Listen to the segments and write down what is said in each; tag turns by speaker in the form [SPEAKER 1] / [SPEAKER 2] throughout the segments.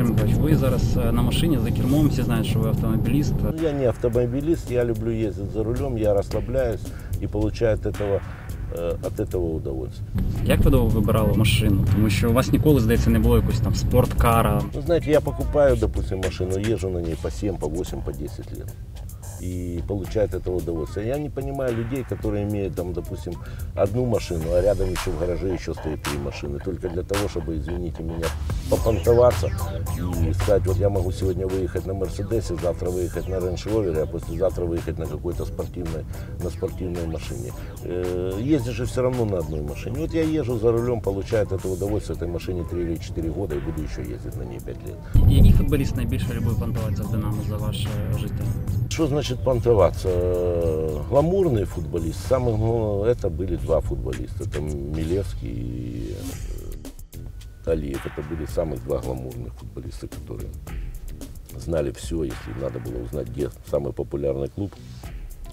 [SPEAKER 1] Ігор Михайлович, ви зараз е, на машині за кермом, всі знають, що ви автомобіліст.
[SPEAKER 2] Ну, Я не автомобилист, я люблю ездить за рулем, я расслабляюсь и получаю от этого, э, от этого удовольствие.
[SPEAKER 1] Як ви довго вибирали машину? Тому що у вас ніколи, здається, не було якогось там спорткара.
[SPEAKER 2] Ну, знаете, я покупаю, допустим, машину, езжу на ней по 7, по 8, по 10 лет. И получаю от этого удовольствие. Я не понимаю людей, которые имеют, там, допустим, одну машину, а рядом еще в гараже еще стоит три машины. Только для того, чтобы, извините меня, попонтоваться и сказать, вот я могу сегодня выехать на Мерседесе, завтра выехать на Рейндж Ровере, а послезавтра выехать на какой-то спортивной, на спортивной машине. Э, Ездишь же все равно на одной машине. Вот я езжу за рулем, получаю этого удовольствие этой машине 3 или 4 года и буду еще ездить на ней 5 лет.
[SPEAKER 1] Який футболіст найбільше любив понтуватися в Динамо за ваше життя?
[SPEAKER 2] Что значит понтоваться? Гламурный футболист. Самых, ну, это были два футболиста. Это Милевский и Алиев. Это были самых два гламурных футболиста, которые знали все, если надо было узнать, где самый популярный клуб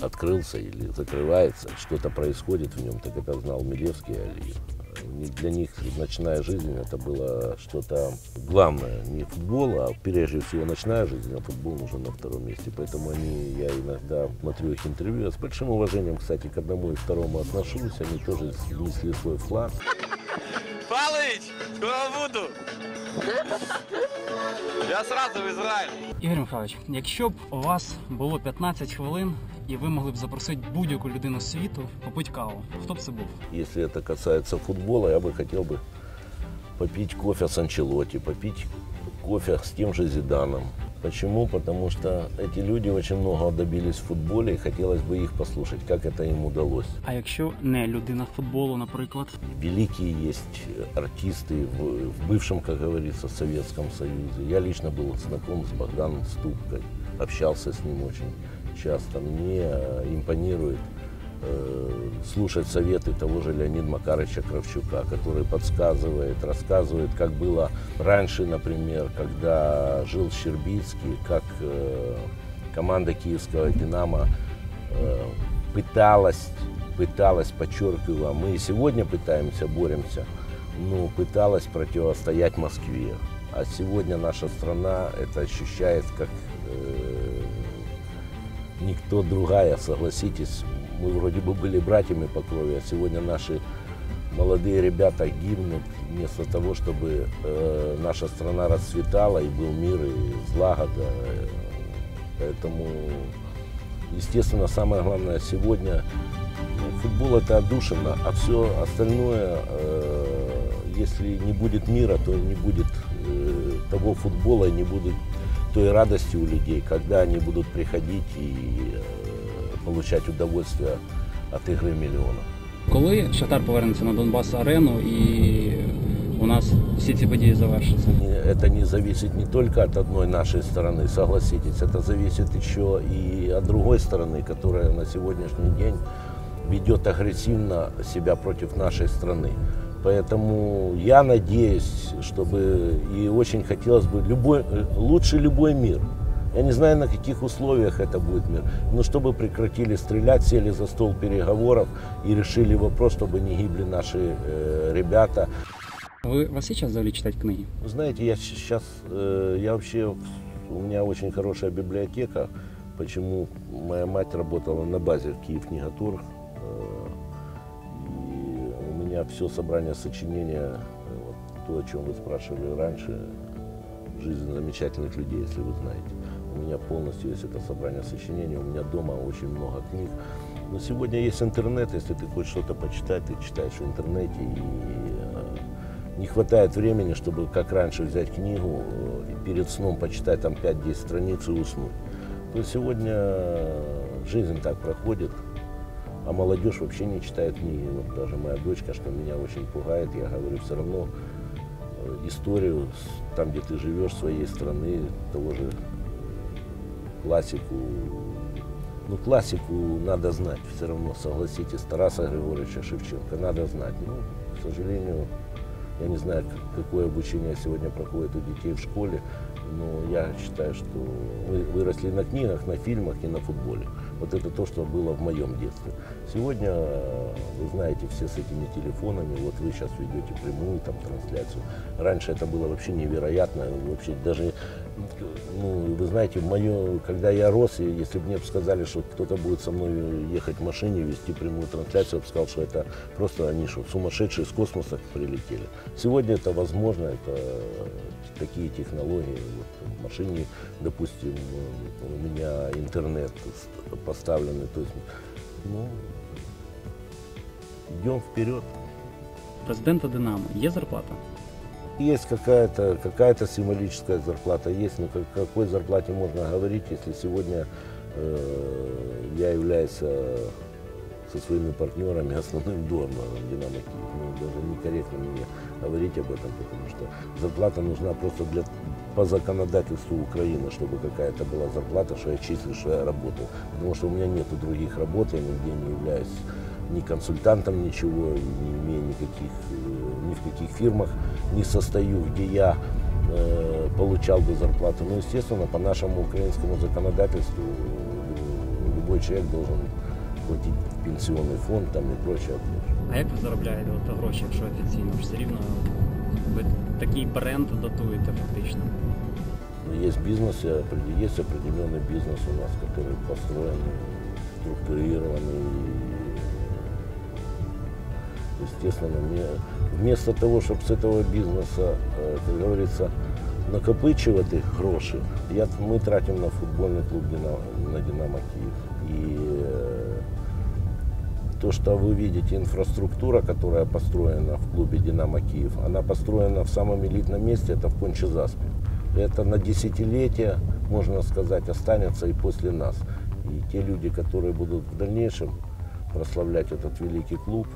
[SPEAKER 2] открылся или закрывается, что-то происходит в нем, так это знал Милевский и Алиев. Не- Для них ночная жизнь это было что-то главное, не футбол, а прежде всего ночная жизнь, а футбол нужен на втором месте. Поэтому они, я иногда смотрю их интервью, с большим уважением, кстати, к одному и второму отношусь, они тоже внесли свой вклад.
[SPEAKER 3] Палыч, скоро буду. Я сразу в Израиль.
[SPEAKER 1] Ігор Михайлович, якщо б у вас було 15 хвилин і ви могли б запросити будь-яку людину з світу попити каву, хто б це був?
[SPEAKER 2] Если это касается футбола, я бы хотел бы попить кофе с Анчелоти, попить кофе с тем же Зиданом. Почему? Потому что эти люди очень много добились в футболе, и хотелось бы их послушать, как это им удалось.
[SPEAKER 1] А якщо не людина футболу, наприклад,
[SPEAKER 2] Великие есть артисты в, в бывшем, как говорится, Советском Союзе. Я лично был знаком с Богданом Ступкой, общался с ним очень часто. Мне э, импонирует э, слушать советы того же Леонида Макарыча Кравчука, который подсказывает, рассказывает, как было раньше, например, когда жил Щербицкий, как э, команда киевского «Динамо» э, пыталась, пыталась, подчеркиваю, мы и сегодня пытаемся, боремся, ну, пыталась противостоять Москве. А сегодня наша страна это ощущает как э, никто другая, согласитесь. Мы вроде бы были братьями по крови, а сегодня наши молодые ребята гибнут вместо того, чтобы э, наша страна расцветала и был мир и злагода. Поэтому, естественно, самое главное сегодня ну, футбол это отдушина, а все остальное, э, если не будет мира, то не будет э, того футбола, и не будет той радости у людей, когда они будут приходить и э, получать удовольствие от игры миллионов.
[SPEAKER 1] коли Шахтар повернеться на Донбас арену і у нас всі ці події завершаться?
[SPEAKER 2] Это не зависит не только от одной нашей стороны, согласитесь, это зависит еще и от другой стороны, которая на сегодняшний день ведет агрессивно себя против нашей страны. Поэтому я надеюсь, чтобы и очень хотелось бы любой, э, лучше любой мир. я не знаю, на каких условиях это будет мир, но чтобы прекратили стрелять, сели за стол переговоров и решили вопрос, чтобы не гибли наши э, ребята.
[SPEAKER 1] У вас є час взагалі читати книги?
[SPEAKER 2] Вы знаете, я сейчас, э, я вообще, у меня очень хорошая библиотека. Почему моя мать работала на базе в Киев Книготур. э, и у меня все собрание сочинения, э, вот то, о чем вы спрашивали раньше, жизнь замечательных людей, если вы знаете. У меня полностью есть это собрание сочинений, у меня дома очень много книг. Но сегодня есть интернет, если ты хочешь что-то почитать, ты читаешь в интернете и э, не хватает времени, чтобы как раньше взять книгу э, и перед сном почитать там 5-10 страниц и уснуть. То сегодня э, жизнь так проходит, а молодежь вообще не читает книги. Вот даже моя дочка, что меня очень пугает, я говорю, все равно историю там, где ты живешь, своей страны, того же классику. Ну, классику надо знать, все равно, согласитесь, Тараса Григорьевича Шевченко надо знать. Ну, к сожалению, я не знаю, какое обучение сегодня проходит у детей в школе, но я считаю, что мы выросли на книгах, на фильмах и на футболе. Вот это то, что было в моем детстве. Сегодня, э, вы знаете, все с этими телефонами, вот вы сейчас ведете прямую там трансляцию. Раньше это было вообще невероятно, вообще даже, ну, вы знаете, в мое, когда я рос, и если бы мне сказали, что кто-то будет со мной ехать в машине, вести прямую трансляцию, я бы сказал, что это просто они что, сумасшедшие с космоса прилетели. Сегодня это возможно, это такие технологии. Вот в машине, допустим, у меня интернет поставленный, то есть, ну, идем вперед.
[SPEAKER 1] Президента Динамо є зарплата?
[SPEAKER 2] Есть какая-то какая символическая зарплата, есть, но как, о какой зарплате можно говорить, если сегодня э, я являюсь э, со своими партнерами основным донором Динамо Киев. Ну, даже некорректно мне говорить об этом, потому что зарплата нужна просто для по законодательству Украины, чтобы какая-то была зарплата, что я числюсь, что я работаю. Потому что у меня нет других работ, я нигде не являюсь ни консультантом ничего, не имею никаких, э, ни в каких фирмах не состою, где я э, получал бы зарплату. Но, естественно, по нашему украинскому законодательству э, любой человек должен платить в пенсионный фонд там и прочее.
[SPEAKER 1] А як ви заробляєте от гроші, якщо офіційно? Ж все рівно ви такий бренд датуєте фактично.
[SPEAKER 2] Но есть бизнес, и опре- есть определенный бизнес у нас, который построен, структурированный. Естественно, мне, вместо того, чтобы с этого бизнеса, э, как говорится, накопичувати гроші, я, мы тратим на футбольный клуб «Динамо», на «Динамо Киев». И э, то, что вы видите, инфраструктура, которая построена в клубе «Динамо Киев», она построена в самом элитном месте, это в Кончезаспе. Это на десятилетия, можно сказать, останется и после нас. И те люди, которые будут в дальнейшем прославлять этот великий клуб,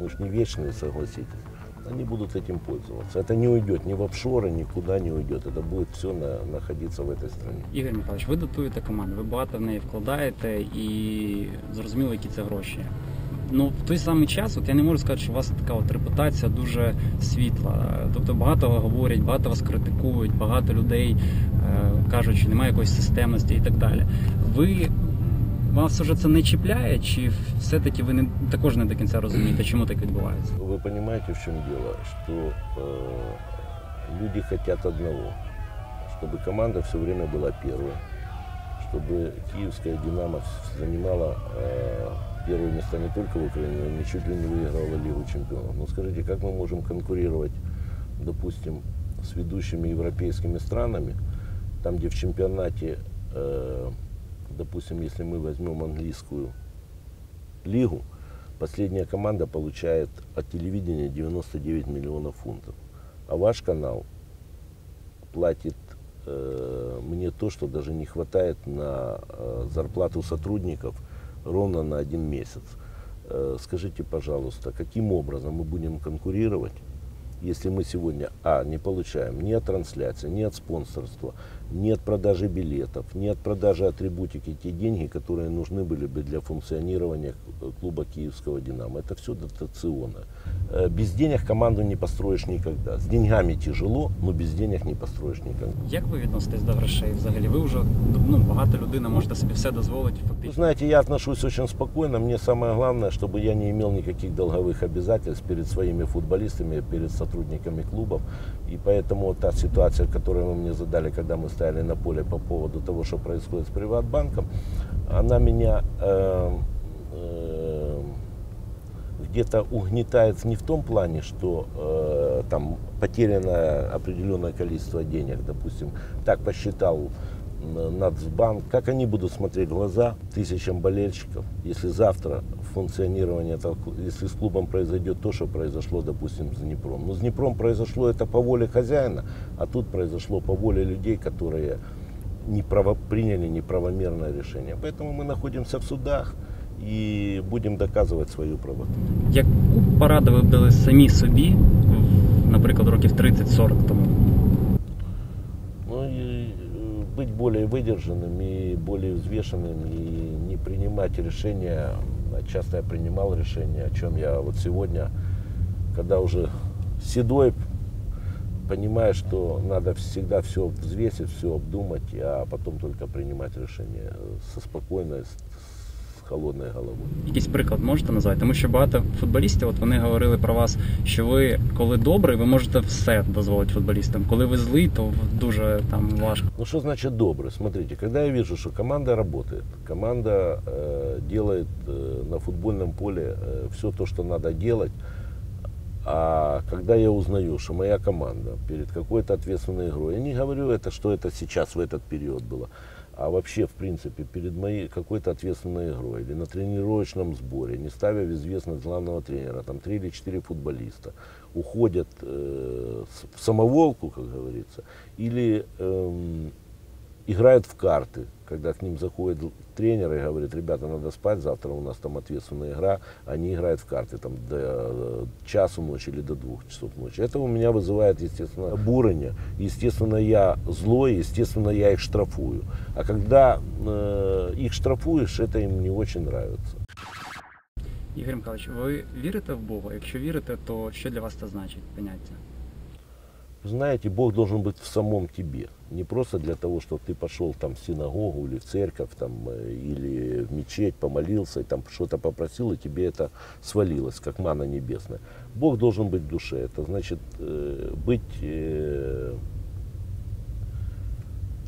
[SPEAKER 2] мы же не вечные, согласитесь, они будут этим пользоваться. Это не уйдет ни в офшоры, никуда не уйдет. Это будет все находиться в этой стране.
[SPEAKER 1] Ігор Михайлович, ви датуєте команду, ви багато в неї вкладаєте і зрозуміло, які це гроші. Ну, в той самий час, от я не можу сказати, що у вас така от репутація дуже світла. Тобто багато говорять, багато вас критикують, багато людей е, кажуть, що немає якоїсь системності і так далі. Ви вас вже це не чіпляє, чи все-таки ви не також не до кінця розумієте, чому так відбувається?
[SPEAKER 2] Вы понимаете, в чем дело? Что э, люди хотят одного, чтобы команда все время была первой, чтобы киевская «Динамо» занимала э, первые места не только в Украине, но и чуть ли не выиграла Лигу чемпионов. Ну скажите, как мы можем конкурировать, допустим, с ведущими европейскими странами, там, где в чемпионате, э, допустим, если мы возьмем английскую лигу, Последняя команда получает от телевидения 99 миллионов фунтов. А ваш канал платит э, мне то, что даже не хватает на э, зарплату сотрудников ровно на один месяц. Э, скажите, пожалуйста, каким образом мы будем конкурировать, если мы сегодня, а, не получаем ни от трансляции, ни от спонсорства, ни от продажи билетов, ни от продажи атрибутики те деньги, которые нужны были бы для функционирования э, клуба киевского «Динамо». Это все дотационно. Э, Без денег команду не построишь никогда. С деньгами тяжело, но без денег не построишь никогда.
[SPEAKER 1] Як ви відноситесь до грошей взагалі? Ви вже ну, багато людина можете собі все дозволити
[SPEAKER 2] Вы
[SPEAKER 1] фактично.
[SPEAKER 2] знаете, я отношусь очень спокойно. Мне самое главное, чтобы я не имел никаких долговых обязательств перед своими футболистами, перед сотрудниками клубов. И поэтому вот та ситуация, которую вы мне задали, когда мы стояли на поле по поводу того, что происходит с Приватбанком, она меня э, э, где-то угнетает не в том плане, что э, там потеряно определенное количество денег, допустим, так посчитал н- Нацбанк, как они будут смотреть в глаза тысячам болельщиков, если завтра функционирование, этого клу- если с клубом произойдет то, что произошло, допустим, с Днепром. Но с Днепром произошло это по воле хозяина, а тут произошло по воле людей, которые неправо, приняли неправомерное решение. Поэтому мы находимся в судах и будем доказывать свою правоту.
[SPEAKER 1] Яку пораду ви б дали самі собі, в, наприклад, років 30-40 тому?
[SPEAKER 2] Ну и э, быть более выдержанным и более взвешенным и не принимать решения. Часто я принимал решения, о чем я вот сегодня, когда уже седой, понимаю, что надо всегда все взвесить, все обдумать, а потом только принимать решение со спокойной, с- холодной головой.
[SPEAKER 1] Якийсь приклад можете назвати? Тому що багато футболістів, от вони говорили про вас, що ви, коли добрий, ви можете все дозволити футболістам. Коли ви злий, то дуже там важко.
[SPEAKER 2] Ну что значит добрый? Смотрите, когда я вижу, что команда работает, команда э, делает э, на футбольном поле э, все то, что надо делать, а когда я узнаю, что моя команда перед какой-то ответственной игрой, я не говорю это, что это сейчас в этот период было, а вообще, в принципе, перед моей какой-то ответственной игрой или на тренировочном сборе, не ставя в известность главного тренера, там три или четыре футболиста уходят э, в самоволку, как говорится, или эм, играют в карты, когда к ним заходит л- тренер и говорит, ребята, надо спать, завтра у нас там ответственная игра, они играют в карты там до э, часу ночи или до двух часов ночи. Это у меня вызывает, естественно, бурение. Естественно, я злой, естественно, я их штрафую. А когда э, их штрафуешь, это им не очень нравится.
[SPEAKER 1] Ігор Михайлович, ви вірите в Бога? Якщо вірите, то що для вас це значить поняття?
[SPEAKER 2] Знаете, Бог должен быть в самом тебе. Не просто для того, чтобы ты пошел там в синагогу или в церковь, там, э, или в мечеть, помолился, и там что-то попросил, и тебе это свалилось, как мана небесная. Бог должен быть в душе. Это значит э, быть э,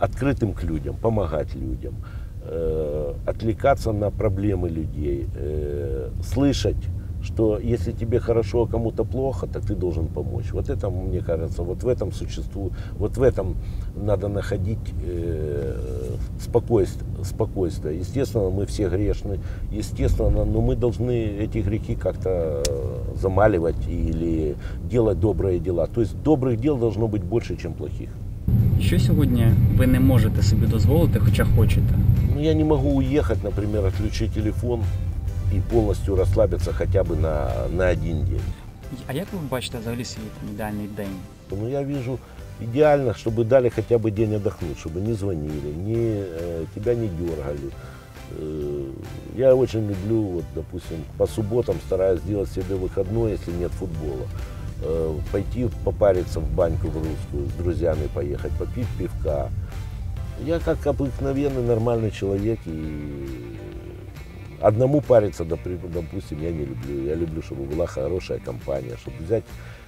[SPEAKER 2] открытым к людям, помогать людям, э, отвлекаться на проблемы людей, э, слышать, что если тебе хорошо, а кому-то плохо, так ты должен помочь. Вот это, мне кажется, вот в этом существует, вот в этом надо находить э, спокойствие, спокойствие. Естественно, мы все грешны, естественно, но мы должны эти грехи как-то замаливать или делать добрые дела. То есть добрых дел должно быть больше, чем плохих.
[SPEAKER 1] Що сьогодні ви не можете собі дозволити, хоча хочете?
[SPEAKER 2] Ну, я не могу уехать, например, отключить телефон и полностью расслабиться хотя бы на, на один день.
[SPEAKER 1] А як ви бачите взагалі свій ідеальний день?
[SPEAKER 2] Ну, я вижу идеально, чтобы дали хотя бы день отдохнуть, чтобы не звонили, не, э, тебя не дергали. Э, я очень люблю, вот, допустим, по субботам стараюсь сделать себе выходной, если нет футбола. Э, пойти попариться в баньку в русскую, с друзьями поехать, попить пивка. Я как обыкновенный нормальный человек и одному париться, допустим, я не люблю. Я люблю, чтобы была хорошая компания, чтобы взять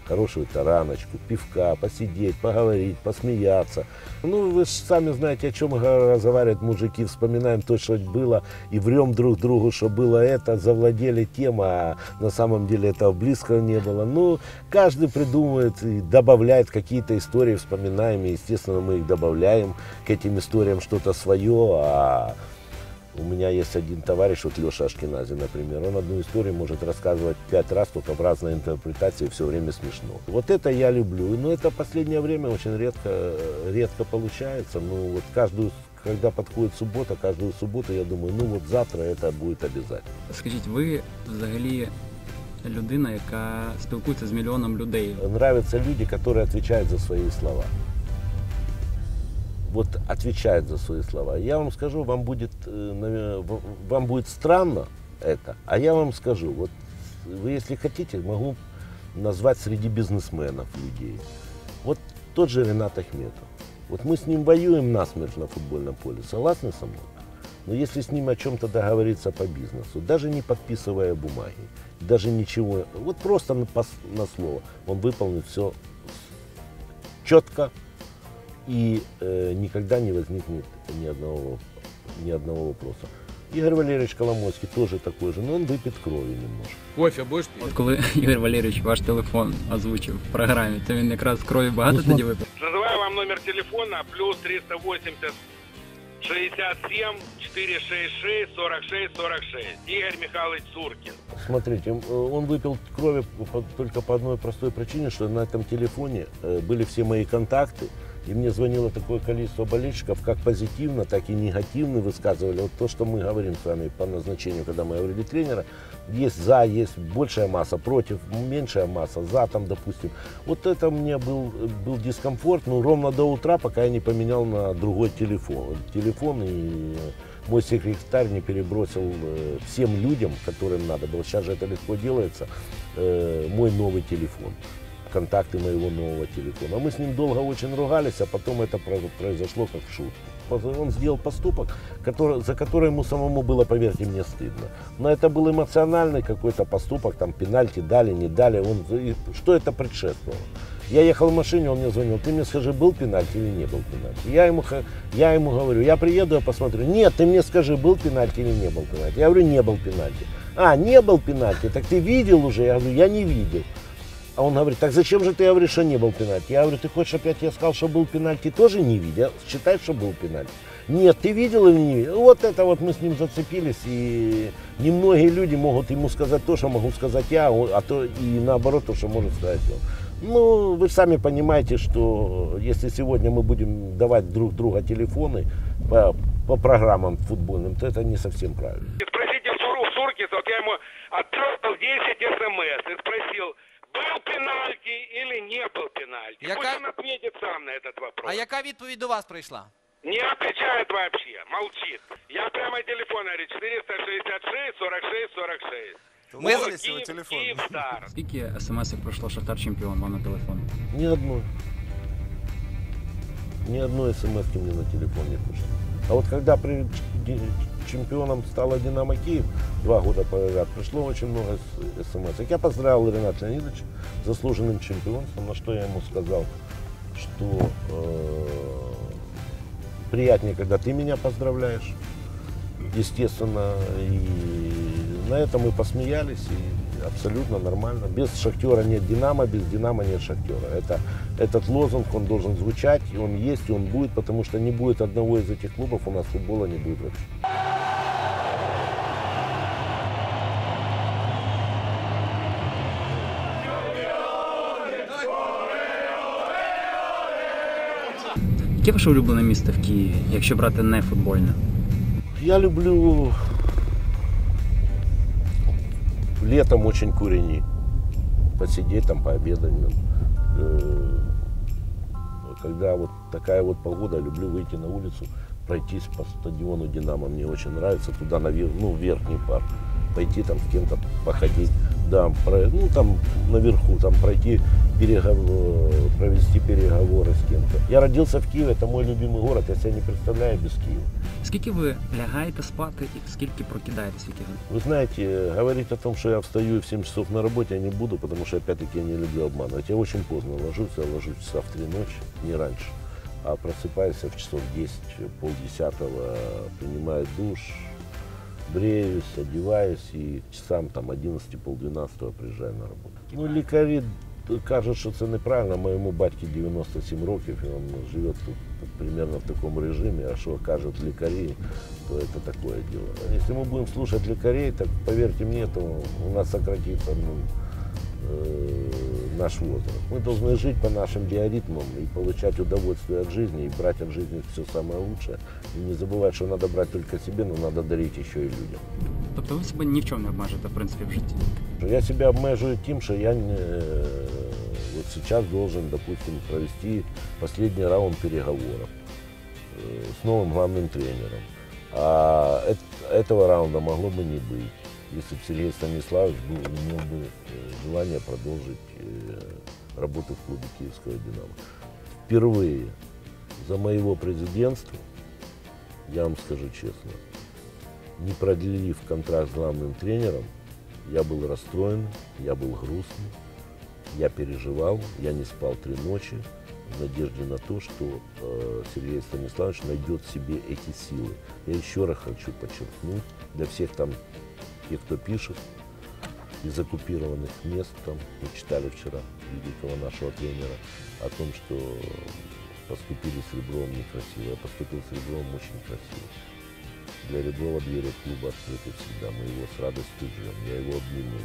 [SPEAKER 2] хорошую тараночку, пивка, посидеть, поговорить, посмеяться. Ну, вы же сами знаете, о чем разговаривают мужики. Вспоминаем то, что было, и врем друг другу, что было это, завладели тем, а на самом деле этого близко не было. Ну, каждый придумывает и добавляет какие-то истории, вспоминаем, и, естественно, мы их добавляем к этим историям что-то свое, а у меня есть один товарищ, вот Леша Ашкенази, например, он одну историю может рассказывать пять раз, только в разной интерпретации, все время смешно. Вот это я люблю, но это в последнее время очень редко, редко получается. Ну вот каждую, когда подходит суббота, каждую субботу я думаю, ну вот завтра это будет обязательно.
[SPEAKER 1] Скажіть, ви взагалі людина, яка спілкується з мільйоном людей.
[SPEAKER 2] Нравятся люди, которые отвечают за свои слова. Вот отвечают за свои слова. Я вам скажу, вам будет, э, вам будет странно это, а я вам скажу, вот вы, если хотите, могу назвать среди бизнесменов людей. Вот тот же Ренат Ахметов. Вот мы с ним воюем насмерть на футбольном поле. Согласны со мной? Но если с ним о чем-то договориться по бизнесу, даже не подписывая бумаги, даже ничего, вот просто на, на слово, он выполнит все четко и э, никогда не возникнет ни одного, ни одного вопроса. Игорь Валерьевич Коломойский тоже такой же, но он выпит крови немножко.
[SPEAKER 4] Кофе будешь пить?
[SPEAKER 1] От коли Ігор Валерійович ваш телефон озвучив в програмі, то він якраз крові багато тоді випив.
[SPEAKER 4] Называю вам номер телефона плюс 380 67 466 46 46. Игорь Михайлович Суркин.
[SPEAKER 2] Смотрите, э, он выпил крови по- только по одной простой причине, что на этом телефоне э, были все мои контакты, и мне звонило такое количество болельщиков, как позитивно, так и негативно высказывали. Вот то, что мы говорим с вами по назначению, когда мы говорили тренера, есть за, есть большая масса, против, меньшая масса, за там, допустим. Вот это мне был, был дискомфорт, ну, ровно до утра, пока я не поменял на другой телефон. Телефон и мой секретарь не перебросил э, всем людям, которым надо было, сейчас же это легко делается, э, мой новый телефон. Контакты моего нового телефона. Мы с ним долго очень ругались, а потом это про- произошло как в шутку. Он сделал поступок, который, за который ему самому было, поверьте мне, стыдно. Но это был эмоциональный какой-то поступок, там пенальти дали, не дали. Он, что это предшествовало? Я ехал в машине, он мне звонил, ты мне скажи, был пенальти или не был пенальти. Я ему, я ему говорю, я приеду, я посмотрю. Нет, ты мне скажи, был пенальти или не был пенальти. Я говорю, не был пенальти. А, не был пенальти, так ты видел уже? Я говорю, я не видел. А он говорит, так зачем же ты говоришь, что не был пенальти? Я говорю, ты хочешь опять я сказал, что был пенальти, тоже не видел? Считай, что был пенальти. Нет, ты видел или не видел? Вот это вот мы с ним зацепились, и немногие люди могут ему сказать то, что могу сказать я, а то и наоборот, то, что может сказать он. Ну, вы сами понимаете, что если сегодня мы будем давать друг друга телефоны по, по программам футбольным, то это не совсем правильно.
[SPEAKER 4] Спросите Суркиса, вот я ему отправил 10 смс и спросил, был пенальти или не был пенальти.
[SPEAKER 5] Яка-
[SPEAKER 4] Пусть он ответит сам на этот вопрос.
[SPEAKER 5] А яка відповідь до вас прийшла?
[SPEAKER 4] Не отвечает вообще, молчит. Я прямо телефон говорю, 466 46 46.
[SPEAKER 5] Ми
[SPEAKER 4] Вот,
[SPEAKER 5] залізли
[SPEAKER 4] Киев-
[SPEAKER 5] телефон.
[SPEAKER 4] Киевстар.
[SPEAKER 1] Скільки смс пройшло Шахтар чемпіон вам на телефон?
[SPEAKER 2] Ни одной. Ни одной смс мне на телефон не пришло. А вот когда при ди- чемпионом стала Динамо Киев два года подряд, пришло очень много смс. Я поздравил Рената Леонидовича с заслуженным чемпионством, на что я ему сказал, что э, приятнее, когда ты меня поздравляешь, естественно, и на этом мы посмеялись, и абсолютно нормально. Без Шахтера нет Динамо, без Динамо нет Шахтера. Это, этот лозунг, он должен звучать, и он есть, и он будет, потому что не будет одного из этих клубов, у нас футбола не будет вообще.
[SPEAKER 1] Яке ваше улюблене місто в Києві, якщо брати не футбольне?
[SPEAKER 2] Я люблю летом очень курени. Посидеть там, пообедать. ну, э, Когда вот такая вот погода, люблю выйти на улицу, пройтись по стадиону Динамо. Мне очень нравится туда наверх, ну, верхний парк. Пойти там с кем-то походить. Да, про- ну там наверху, там пройти переговор, провести переговоры с кем-то. Я родился в Киеве, это мой любимый город, я себя не представляю без Киева.
[SPEAKER 1] Скільки ви лягаєте спати і скільки прокидаєтесь в які години?
[SPEAKER 2] Вы знаете, говорить о том, что я встаю и в 7 часов на работе, я не буду, потому что, опять-таки, я не люблю обманывать. Я очень поздно ложусь, я ложусь часа в 3 ночи, не раньше. А просыпаюсь я в часов 10, полдесятого, принимаю душ, бреюсь, одеваюсь и часам там 11 полдвенадцатого приезжаю на работу. Ну, лікарі кажуть, що це неправильно. Моєму батьки 97 років, і він живе тут примерно в такому режимі, а що кажуть лікарі, то это такое дело. Если мы будем слушать лекарей, так поверьте мне, то у нас сократится ну, э, наш возраст. Мы должны жить по нашим диаритмам и получать удовольствие от жизни, и брать от жизни все самое лучшее. И не забывать, что надо брать только себе, но надо дарить еще и людям.
[SPEAKER 1] Тобто ви себе ні в чому не обмежуєте, в принципі, в житті.
[SPEAKER 2] Я себя обмеживаю тем, что я не, вот сейчас должен, допустим, провести последний раунд переговоров э, с новым главным тренером. А эт- этого раунда могло бы не быть, если бы Сергей Станиславович был, имел бы э, желание продолжить э, работу в клубе Киевского «Динамо». Впервые за моего президентства, я вам скажу честно, не продлив контракт с главным тренером, я был расстроен, я был грустный, я переживал, я не спал три ночи в надежде на то, что э, Сергей Станиславович найдет в себе эти силы. Я еще раз хочу подчеркнуть для всех там, тех, кто пишет, из оккупированных мест, там, мы читали вчера великого нашего тренера о том, что поступили с Ребровым некрасиво. Я поступил с Ребровым очень красиво. Для Реброва двери клуба открыты всегда. Мы его с радостью ждем. Я его обниму.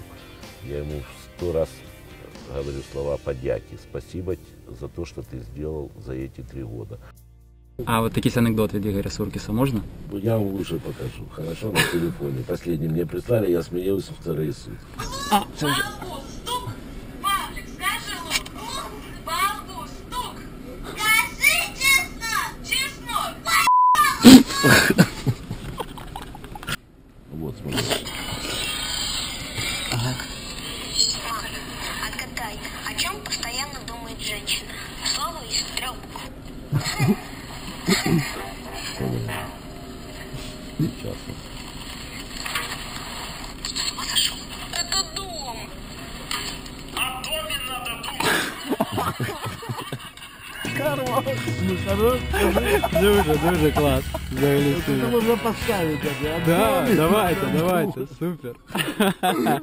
[SPEAKER 2] Я ему сто раз говорю слова подяки. Спасибо за то, что ты сделал за эти три года.
[SPEAKER 1] А от якийсь анекдот від Ігоря Суркіса можна?
[SPEAKER 2] Я вам лучше покажу. Хорошо, на телефоне. Последний мне прислали, я смеялся вторые сутки.
[SPEAKER 1] Дуже, дуже клас. Взагалі супер.
[SPEAKER 5] Можно поставить это.
[SPEAKER 1] Да, давайте, давайте, супер.